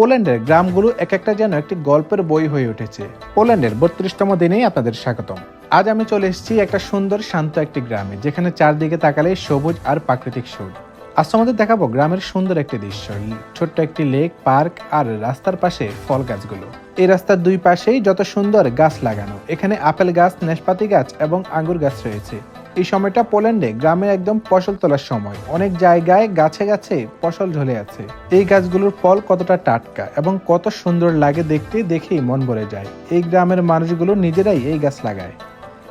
পোল্যান্ডের গ্রামগুলো এক একটা যেন একটি গল্পের বই হয়ে উঠেছে। পোল্যান্ডের বত্রিশতম দিনেই আপনাদের স্বাগতম। আজ আমি চলে এসেছি একটা সুন্দর, শান্ত একটি গ্রামে, যেখানে চারদিকে তাকালে সবুজ আর প্রাকৃতিক সুর আজ তোমাদের দেখাবো গ্রামের সুন্দর একটি দৃশ্য, ছোট্ট একটি লেক, পার্ক আর রাস্তার পাশে ফল গাছগুলো। এই রাস্তার দুই পাশেই যত সুন্দর গাছ লাগানো, এখানে আপেল গাছ নাশপাতি গাছ এবং আঙ্গুর গাছ রয়েছে। এই সময়টা পোল্যান্ডে গ্রামে একদম ফসল তোলার সময়। অনেক জায়গায় গাছে গাছে ফসল ঝলে আছে। এই গাছগুলোর ফল কতটা টাটকা এবং কত সুন্দর লাগে দেখতে দেখেই মন ভরে যায়। এই গ্রামের মানুষগুলো নিজেরাই এই গাছ লাগায়।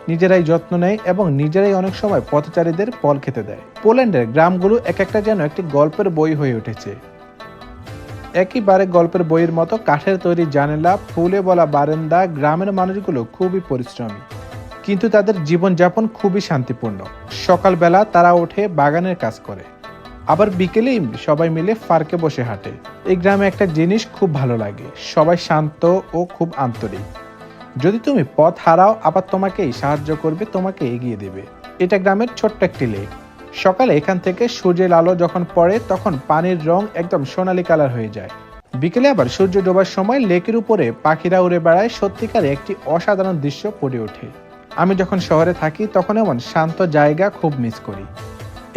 নিজেরাই যত্ন নেয় এবং নিজেরাই অনেক সময় পথচারীদের ফল খেতে দেয়। পোল্যান্ডের গ্রামগুলো এক একটা যেন একটি গল্পের বই হয়ে উঠেছে। একইবারে গল্পের বইয়ের মতো কাঠের তৈরি জানালা, ফুলে বলা বারান্দা গ্রামের মানুষগুলো খুবই পরিশ্রমী। কিন্তু তাদের জীবনযাপন খুবই শান্তিপূর্ণ। সকালবেলা তারা ওঠে বাগানের কাজ করে। আবার বিকেলেই সবাই মিলে পার্কে বসে হাঁটে। এই গ্রামে একটা জিনিস খুব ভালো লাগে। সবাই শান্ত ও খুব আন্তরিক। যদি তুমি পথ হারাও, আবার তোমাকেই সাহায্য করবে, তোমাকে এগিয়ে দেবে। এটা গ্রামের ছোট্ট একটি লেক। সকালে এখান থেকে সূর্যের আলো যখন পড়ে, তখন পানির রং একদম সোনালী কালার হয়ে যায়। বিকেলে আবার সূর্য ডোবার সময় লেকের উপরে পাখিরা উড়ে বেড়ায়। সত্যিকারে একটি অসাধারণ দৃশ্য পড়ে ওঠে। আমি যখন শহরে থাকি, তখন এমন শান্ত জায়গা খুব মিস করি।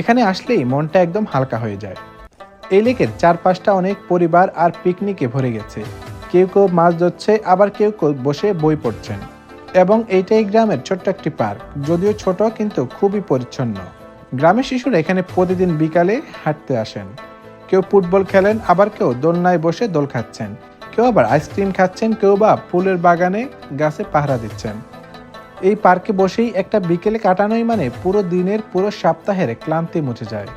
এখানে আসলেই মনটা একদম হালকা হয়ে যায়। এই লেকের চারপাশটা অনেক পরিবার আর পিকনিকে ভরে গেছে। কেউ কেউ মাছ ধরছে, আবার কেউ কেউ বসে বই পড়ছেন। এবং এইটাই গ্রামের ছোট্ট একটি পার্ক, যদিও ছোট কিন্তু খুবই পরিচ্ছন্ন। গ্রামের শিশুরা এখানে প্রতিদিন বিকালে হাঁটতে আসেন। কেউ ফুটবল খেলেন, আবার কেউ দোলনায় বসে দোল খাচ্ছেন। কেউ আবার আইসক্রিম খাচ্ছেন, কেউ বা ফুলের বাগানে গাছে পাহারা দিচ্ছেন। এই পার্কে বসেই একটা বিকেলে কাটানোই মানে পুরো দিনের পুরো সপ্তাহের ক্লান্তি মুছে যায়।